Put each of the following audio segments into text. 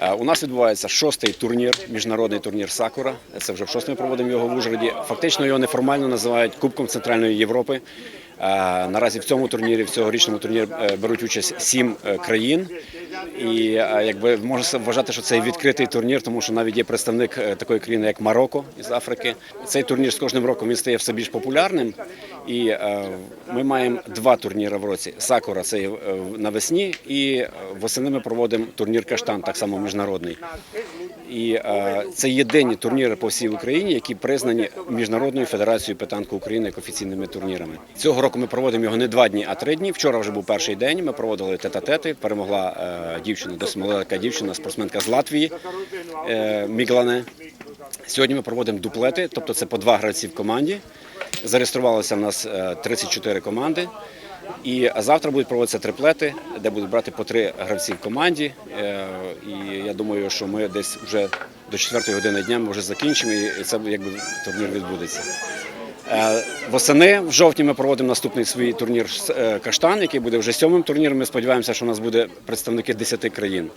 Е, У нас відбувається шостий турнір, міжнародний турнір Сакура. Це вже в шостий ми проводимо його в Ужгороді. Фактично його неформально називають Кубком Центральної Європи. Е, Наразі в цьому турнірі, в цьогорічному турнірі е, беруть участь сім країн. І якби можна вважати, що це відкритий турнір, тому що навіть є представник е, такої країни, як Марокко із Африки. Цей турнір з кожним роком він стає все більш популярним. І е, ми маємо два турніри в році. Сакура це е, навесні, і восени ми проводимо турнір Каштан, так само міжнародний. І це єдині турніри по всій Україні, які признані Міжнародною федерацією петанку України як офіційними турнірами. Цього року ми проводимо його не два дні, а три дні. Вчора вже був перший день. Ми проводили тета-тети. Перемогла дівчина, досить молода дівчина, спортсменка з Латвії е, Міглане. Сьогодні ми проводимо дуплети, тобто це по два гравці в команді. Зареєструвалося в нас е, 34 команди. І завтра будуть проводитися триплети, де будуть брати по три гравці в команді. Е, І я думаю, що ми десь вже до 4 години дня ми вже закінчимо, і це якби турнір відбудеться. Е, Восени в жовтні ми проводимо наступний свій турнір е, Каштан, який буде вже сьомим турніром. Ми сподіваємося, що у нас буде представники 10 країн.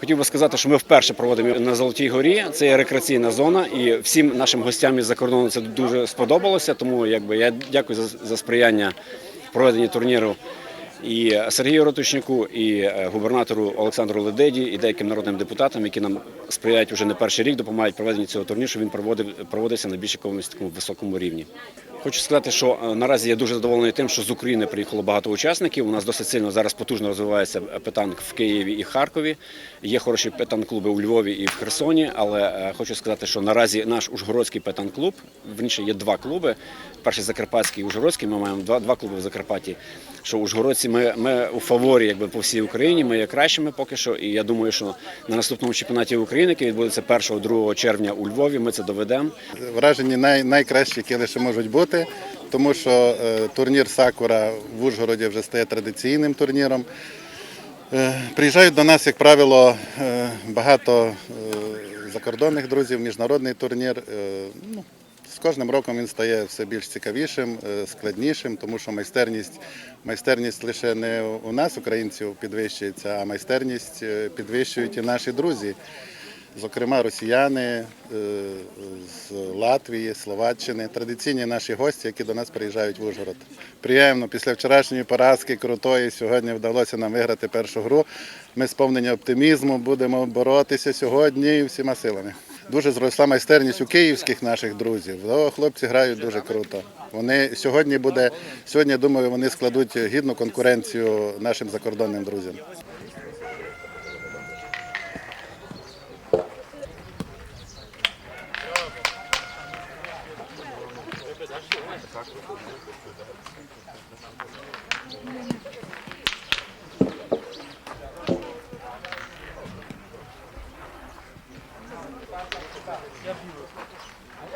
Хотів би сказати, що ми вперше проводимо на Золотій горі. Це є рекреаційна зона, і всім нашим гостям із-за кордону це дуже сподобалося. Тому якби я дякую за, за сприяння проведенні турніру і Сергію Ротучнику, і е, губернатору Олександру Ледеді, і деяким народним депутатам, які нам сприяють вже не перший рік, допомагають проведенню цього турніру, щоб він проводив проводився на більш якомусь такому високому рівні. Хочу сказати, що е, наразі я дуже задоволений тим, що з України приїхало багато учасників. У нас досить сильно зараз потужно розвивається петанк в Києві і Харкові. Є хороші петанк-клуби у Львові і в Херсоні. Але е, хочу сказати, що наразі наш Ужгородський петанк-клуб, вірніше є два клуби. Перший Закарпатський і Ужгородський. Ми маємо два, два клуби в Закарпатті. Що Ужгородці ми, ми у фаворі якби по всій Україні. Ми є кращими поки що. І я думаю, що на наступному чемпіонаті України, який відбудеться 1-2 червня у Львові, ми це доведемо. Враження най, найкращі, які лише можуть бути, тому що е, турнір Сакура в Ужгороді вже стає традиційним турніром. Е, приїжджають до нас, як правило, е, багато закордонних друзів, міжнародний турнір. Ну, з кожним роком він стає все більш цікавішим, е, складнішим, тому що майстерність, майстерність лише не у нас, українців, підвищується, а майстерність е, підвищують і наші друзі. Зокрема, росіяни е, з Латвії, Словаччини, традиційні наші гості, які до нас приїжджають в Ужгород. Приємно після вчорашньої поразки крутої сьогодні вдалося нам виграти першу гру. Ми сповнені оптимізму, будемо боротися сьогодні всіма силами дуже зросла майстерність у київських наших друзів. Хлопці грають дуже круто. Вони сьогодні буде сьогодні. я Думаю, вони складуть гідну конкуренцію нашим закордонним друзям. Ja, viel.